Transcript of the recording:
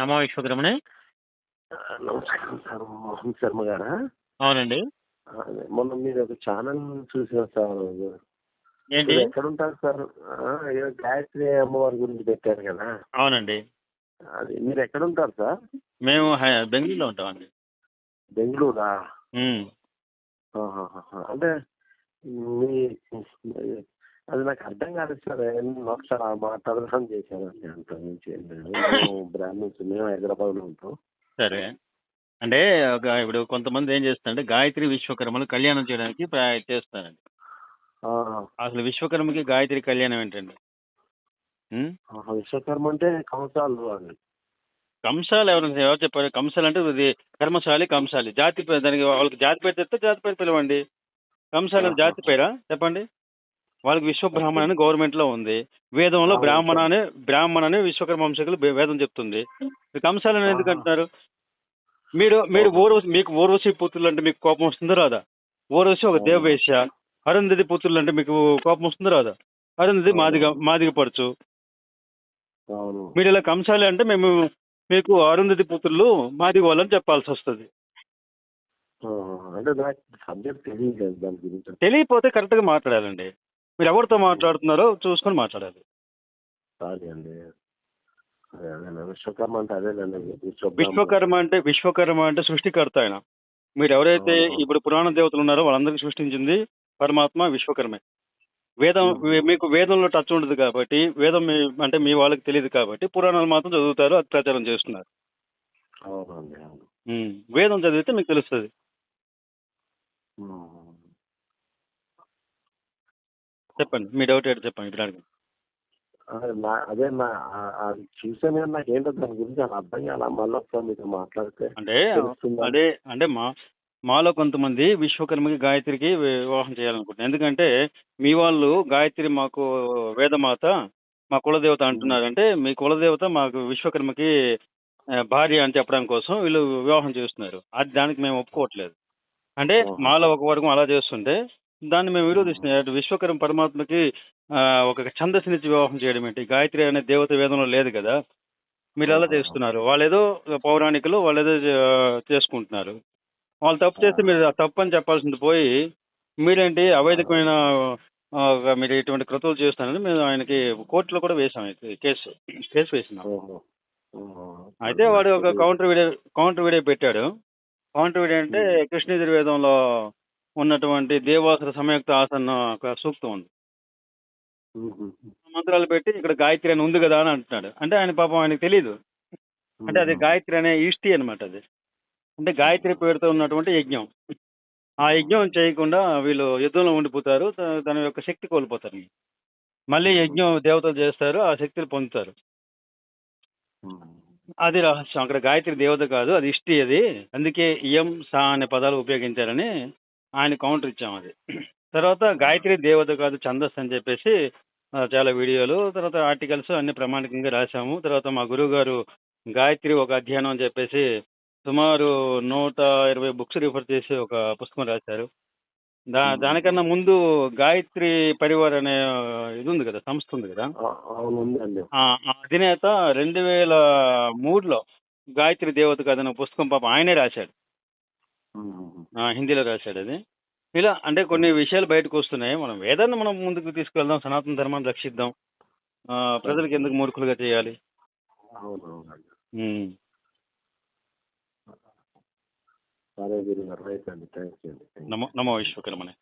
నమో విశ్వగ్రమణి నమస్కారం సార్ మోహన్ శర్మ గారా? అవునండి. అదే, మొన్న మీరు ఒక ఛానల్ చూసాను సార్. ఏంటి? ఎక్కడ ఉంటారు సార్? ఏదో గాయత్రి అమ్మవారి గురించి పెట్టారు కదా. అవునండి. అది మీరు ఎక్కడ ఉంటారు సార్? మేము బెంగళూరులో ఉంటామండి. బెంగళూరా. అంటే మీ అది నాకు అర్థం కాలేదు సార్. ఒకసారి ఆ మాట్లాడదాం చేశానండి అంత నుంచి. ఏం లేదు. మేము బ్రాహ్మిన్స్ మేము హైదరాబాద్లో ఉంటాం. సరే. అంటే ఒక ఇప్పుడు కొంతమంది ఏం చేస్తారంటే గాయత్రి విశ్వకర్మలు కళ్యాణం చేయడానికి చేస్తారండి. అసలు విశ్వకర్మకి గాయత్రి కళ్యాణం ఏంటండి? విశ్వకర్మ అంటే కంసాలు అని కంసాలు ఎవరు ఎవరు చెప్పారు? కంసాలు అంటే ఇది కర్మశాలి కంసాలి. జాతి పేరు దానికి వాళ్ళకి జాతి పేరు చెప్తే జాతి పేరు పిలవండి. కంసాలి జాతి పేరా? చెప్పండి. వాళ్ళకి విశ్వబ్రాహ్మణ అని గవర్నమెంట్లో ఉంది. వేదంలో. బ్రాహ్మణ అని బ్రాహ్మణ అని విశ్వకర్మ వంశకులు వేదం చెప్తుంది. కంసాలని ఎందుకు ఆహా. అంటున్నారు? మీరు మీరు ఊర్వశి మీకు ఊర్వశి పుత్రులు అంటే మీకు కోపం వస్తుందో రాదా? ఊర్వశి ఒక. దేవవేశ్య అరుంధతి పుత్రులు అంటే మీకు కోపం వస్తుందో రాదా? అరుంధతి. మాదిగ మాదిగ పడుచు అవును. మీరు ఇలా కంసాలి అంటే మేము మీకు అరుంధతి పుత్రులు మాదిగ వాళ్ళని చెప్పాల్సి వస్తుంది. తెలియకపోతే కరెక్ట్గా మాట్లాడాలండి. మీరు ఎవరితో మాట్లాడుతున్నారో చూసుకొని మాట్లాడాలి సారీ అండి విశ్వకర్మ అంటే అదేనండి. విశ్వకర్మ అంటే విశ్వకర్మ అంటే సృష్టికర్త ఆయన మీరు ఎవరైతే. ఇప్పుడు పురాణ దేవతలు ఉన్నారో వాళ్ళందరికీ సృష్టించింది పరమాత్మ విశ్వకర్మే వేదం. మీకు వేదంలో టచ్ ఉండదు కాబట్టి వేదం మీ అంటే మీ వాళ్ళకి తెలియదు కాబట్టి పురాణాలు మాత్రం చదువుతారు అది ప్రచారం చేస్తున్నారు. వేదం చదివితే మీకు తెలుస్తుంది. చెప్పండి. మీ డౌట్ ఏంటో చెప్పండి. ఇప్పుడు అడగండి. అదే నా- అదే నా ఆ- అది చూసాను కానీ నాకు ఏంటో దాని గురించి అలా అర్థం కాల. మళ్ళీ ఒకసారి మీతో మాట్లాడితే అంటే తెలుస్తుందా? అదే అంటే మా మాలో కొంతమంది విశ్వకర్మకి గాయత్రికి వివాహం చేయాలనుకుంటున్నారు. ఎందుకంటే మీ వాళ్ళు గాయత్రి మాకు వేదమాత మా కులదేవత అంటున్నారు. అంటే మీ కులదేవత మాకు విశ్వకర్మకి ఆ, భార్య అని చెప్పడం కోసం వీళ్ళు వివాహం చేస్తున్నారు. అది దానికి మేము ఒప్పుకోవట్లేదు. అంటే. మాలో ఒక వర్గం అలా చేస్తుంటే దాన్ని మేము విరోధిస్తున్నాం. విశ్వకర్మ పరమాత్మకి ఒక ఛందస్సునిచ్చి వివాహం చేయడం ఏంటి? గాయత్రి అనే దేవత వేదంలో లేదు కదా? మీరు అలా ఓహో. చేస్తున్నారు? వాళ్ళు ఏదో పౌరాణికులు వాళ్ళు ఏదో చే- చేసుకుంటున్నారు. వాళ్ళు తప్పు చేస్తే మీరు తప్పు అని చెప్పాల్సింది పోయి మీరేంటి అవైధికమైన మీరు ఇటువంటి కృతులు చేస్తానని మేము ఆయనకి కోర్టులో కూడా వేసాం అయితే కేసు. కేసు వేసినాం. అయితే వాడు ఒక కౌంటర్ వీడియో కౌంటర్ వీడియో పెట్టాడు. కౌంటర్ వీడియో అంటే కృష్ణయజుర్ వేదంలో ఉన్నటువంటి దేవాసుర సంయుక్త ఆసన్న ఒక సూక్తం ఉంది. మంత్రాలు పెట్టి ఇక్కడ గాయత్రి అని ఉంది కదా అని అంటున్నాడు. అంటే ఆయన పాపం ఆయనకి తెలియదు అంటే అది గాయత్రి అనే ఈష్టి అనమాట అది. అంటే గాయత్రి పేరుతో ఉన్నటువంటి యజ్ఞం. ఆ యజ్ఞం చేయకుండా వీళ్ళు యుద్ధంలో ఉండిపోతారు. తన యొక్క శక్తి కోల్పోతారు. మళ్ళీ యజ్ఞం దేవతలు చేస్తారు. ఆ శక్తిని పొందుతారు. అది రహస్యం. అక్కడ గాయత్రి దేవత కాదు. అది ఇష్టి అది. అందుకే ఇయం సా అనే పదాలు ఉపయోగించారని ఆయన కౌంటర్ ఇచ్చాం అది. తర్వాత గాయత్రి దేవత కాదు ఛందస్ అని చెప్పేసి చాలా వీడియోలు తర్వాత ఆర్టికల్స్ అన్ని ప్రామాణికంగా రాశాము. తర్వాత మా గురువు గారు గాయత్రి ఒక అధ్యయనం అని చెప్పేసి సుమారు నూట ఇరవై బుక్స్ రిఫర్ చేసి ఒక పుస్తకం రాశారు. దా దానికన్నా ముందు గాయత్రి పరివార్ అనే ఇది ఉంది కదా సంస్థ ఉంది కదా? అధినేత రెండు వేల మూడులో గాయత్రి దేవత కథ పుస్తకం పాప ఆయనే రాశాడు. హిందీలో రాశాడు అది. ఇలా అంటే కొన్ని విషయాలు బయటకు వస్తున్నాయి. మనం వేదాన్ని మనం ముందుకు తీసుకెళ్దాం సనాతన ధర్మాన్ని రక్షిద్దాం. ఆ, ప్రజలకు ఎందుకు మూర్ఖులుగా చేయాలి. సరే నమో నమో విశ్వకర్మనే.